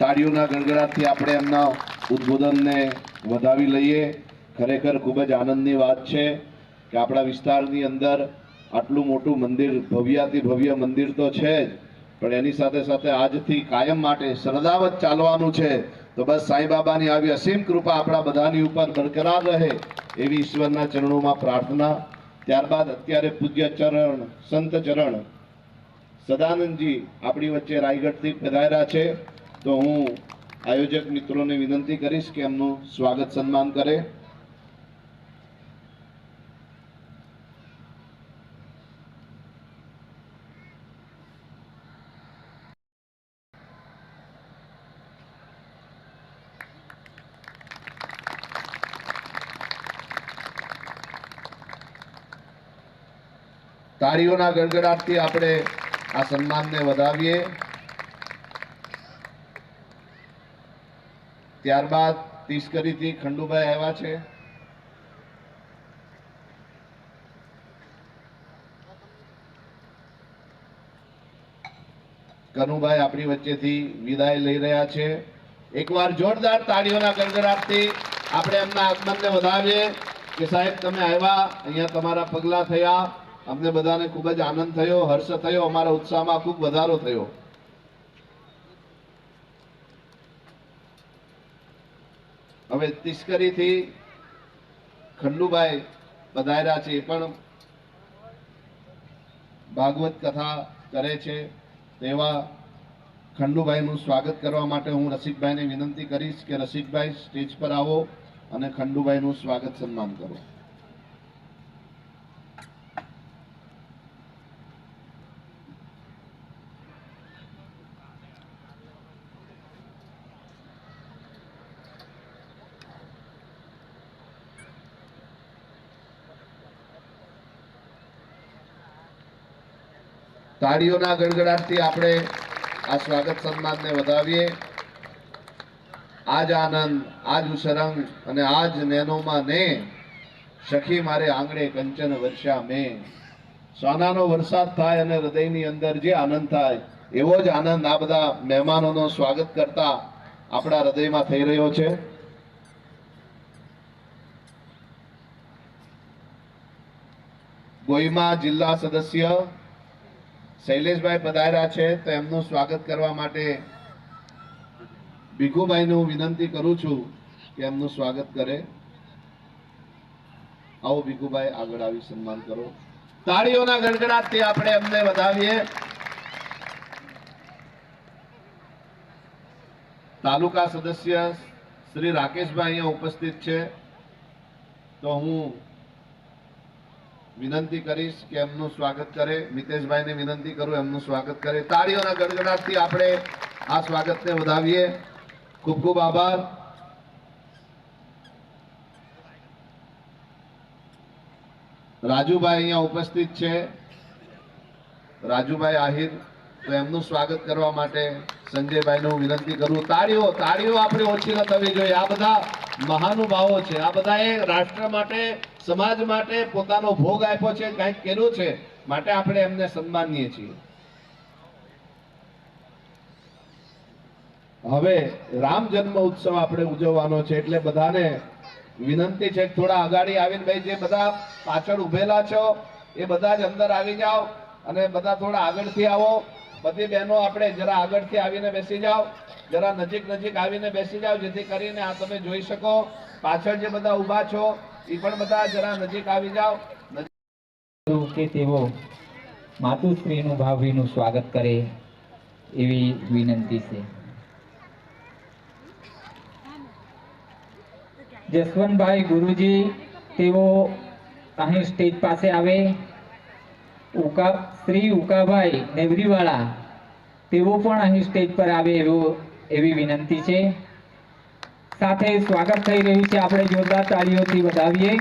તાળીઓના ગણગડાટથી આપણે એમના ઉદ્બોધનને વધાવી લઈએ. ખરેખર ખૂબ જ આનંદની વાત છે કે આપણા વિસ્તારની અંદર આટલું મોટું મંદિર, ભવ્યાતિ ભવ્ય મંદિર તો છે જ, પણ એની સાથે સાથે આજથી કાયમ માટે શ્રદ્ધાવત ચાલવાનું છે. તો બસ સાંઈબાબાની આવી અસીમ કૃપા આપણા બધાની ઉપર બરકરાર રહે એવી ઈશ્વરના ચરણોમાં પ્રાર્થના. ત્યારબાદ અત્યારે પૂજ્ય ચરણ, સંત ચરણ, સદાનંદજી આપણી વચ્ચે રાયગઢથી પધાર્યા છે. તો હું આયોજક મિત્રોને વિનંતી કરીશ કે એમનું સ્વાગત સન્માન કરે. તાળીઓના ગડગડાટથી આપણે આ સન્માનને વધાવીએ. ત્યારબાદ તિસ્કરીથી ખંડુભાઈ આવ્યા છે. કનુભાઈ આપણી વચ્ચેથી વિદાય લઈ રહ્યા છે. એકવાર જોરદાર તાળીઓના ગડગડાટથી આપણે એમના આગમનને વધાવીએ કે સાહેબ, તમે આવ્યા, અહીંયા તમારા પગલા થયા. અમને બધાને ખૂબ જ આનંદ થયો, હર્ષ થયો, અમારા ઉત્સાહમાં ખૂબ વધારો થયો. હવે તિસ્કરીથી ખંડુભાઈ પધાર્યા છે એ પણ ભાગવત કથા કરે છે. તેવા ખંડુભાઈનું સ્વાગત કરવા માટે હું રસિકભાઈને વિનંતી કરીશ કે રસિકભાઈ સ્ટેજ પર આવો અને ખંડુભાઈનું સ્વાગત સન્માન કરો. તાળીઓના ગડગડાટથી આપણે આ સ્વાગત સન્માનને વધાવીએ. આજ આનંદ, આજ ઉસરંગ અને આજ નેનોમાં ને સખી મારે આંગણે કંચન વર્ષા મેં. સોનાનો વરસાદ થાય અને હૃદયની અંદર જે આનંદ થાય, એવો જ આનંદ આ બધા મહેમાનોનો સ્વાગત કરતા આપણા હૃદયમાં થઈ રહ્યો છે. ગોઈમા જિલ્લા સદસ્ય શૈલેષભાઈ પધાર્યા છે તો એમનું સ્વાગત કરવા માટે ભીખુભાઈને હું વિનંતી કરું છું કે એમનું સ્વાગત કરે. આવો ભીખુભાઈ આગળ આવી સન્માન કરો. તાળીઓના ગડગડાટથી આપણે એમને વધાવીએ. તાલુકા સદસ્ય શ્રી રાકેશભાઈ અહીંયા ઉપસ્થિત છે. તો હું વિનંતી કરીશ કે એમનું સ્વાગત કરે. મિતેશભાઈને વિનંતી કરું, એમનું સ્વાગત કરે. તાળીઓના ગડગડાટથી આપણે આ સ્વાગતને વધાવીએ. ખૂબ ખૂબ આભાર. રાજુભાઈ અહીંયા ઉપસ્થિત છે. રાજુભાઈ આહિર, તો એમનું સ્વાગત કરવા માટે સંજયભાઈને હું વિનંતી કરું. તાળીઓ તાળીઓ આપણે ઓછી ન થવી જોઈએ. આ બધા મહાનુભાવો છે. આ બધાએ રાષ્ટ્ર માટે, સમાજ માટે પોતાનો ભોગ આપ્યો છે, કંઈક કર્યું છે, માટે આપણે એમને સન્માનીએ છીએ. હવે રામ જન્મ ઉત્સવ આપણે ઉજવવાનો છે એટલે બધાને વિનંતી છે થોડા અગાડી આવીને ભાઈ જે બધા પાછળ ઉભેલા છો, એ બધા જ અંદર આવી જાઓ અને બધા થોડા આગળથી આવો. બધી બહેનો આપણે જરા આગળથી આવીને બેસી જાઓ. જરા નજીક નજીક આવીને બેસી જાઓ, જેથી કરીને આ તમે જોઈ શકો. પાછળ જે બધા ઊભા છો એ પણ બધા જરા નજીક આવી જાઓ. કે તેઓ માતુશ્રીનું ભાવીનું સ્વાગત કરે એવી વિનંતી છે. જસવંતભાઈ ગુરુજી, તેઓ અહીં સ્ટેજ પાસે આવે. ઉકા, શ્રી ઉકાભાઈ નેવરીવાળા, તેઓ પણ અહીં સ્ટેજ પર આવે એવું એવી વિનંતી છે. સાથે સ્વાગત થઈ રહ્યું છે આપણે જોરદાર તાળીઓથી વધાવીએ.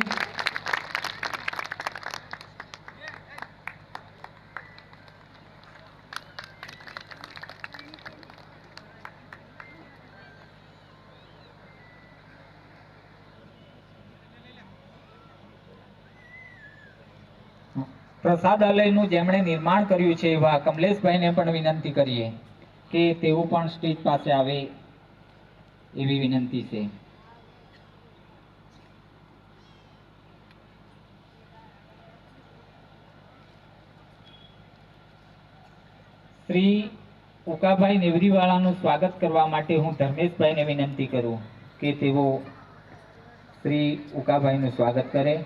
પ્રસાદાલયનું જેમણે નિર્માણ કર્યું છે એવા કમલેશભાઈને પણ વિનંતી કરીએ. કે તેઓ પણ સ્ટેજ પાસે આવે એવી વિનંતી છે. શ્રી ઉકાભાઈ નેવરીવાળાનું સ્વાગત કરવા માટે હું ધર્મેશભાઈને વિનંતી કરું કે તેઓ શ્રી ઉકાભાઈનું સ્વાગત કરે.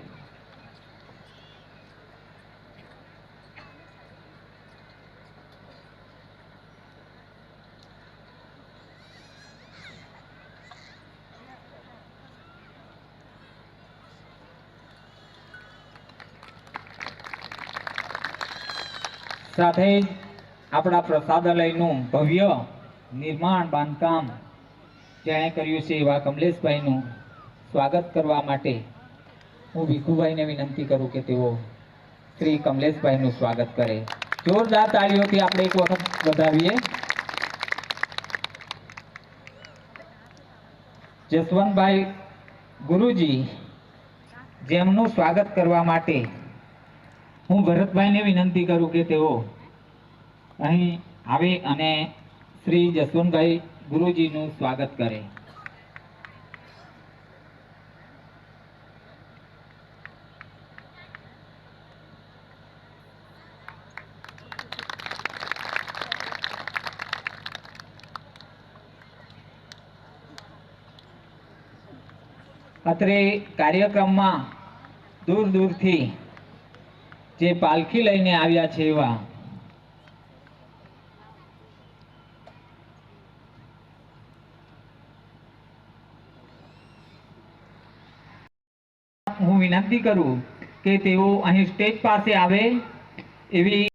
સાથે જ આપણા પ્રસાદાલયનું ભવ્ય નિર્માણ, બાંધકામ જેણે કર્યું છે એવા કમલેશભાઈનું સ્વાગત કરવા માટે. હું ભીખુભાઈને વિનંતી કરું કે તેઓ શ્રી કમલેશભાઈનું સ્વાગત કરે. જોરદાર તાળીઓથી આપણે એક વખત વધાવીએ. જસવંતભાઈ ગુરુજી જેમનું સ્વાગત કરવા માટે હું ભરતભાઈને વિનંતી કરું કે તેઓ અહીં આવે અને શ્રી જસવંતભાઈ ગુરુજીનું સ્વાગત કરે. અત્રે કાર્યક્રમમાં દૂર દૂરથી જે પાલખી લઈને આવ્યા છે એવા. હું વિનંતી કરું કે તેઓ અહીં સ્ટેજ પાસે આવે એવી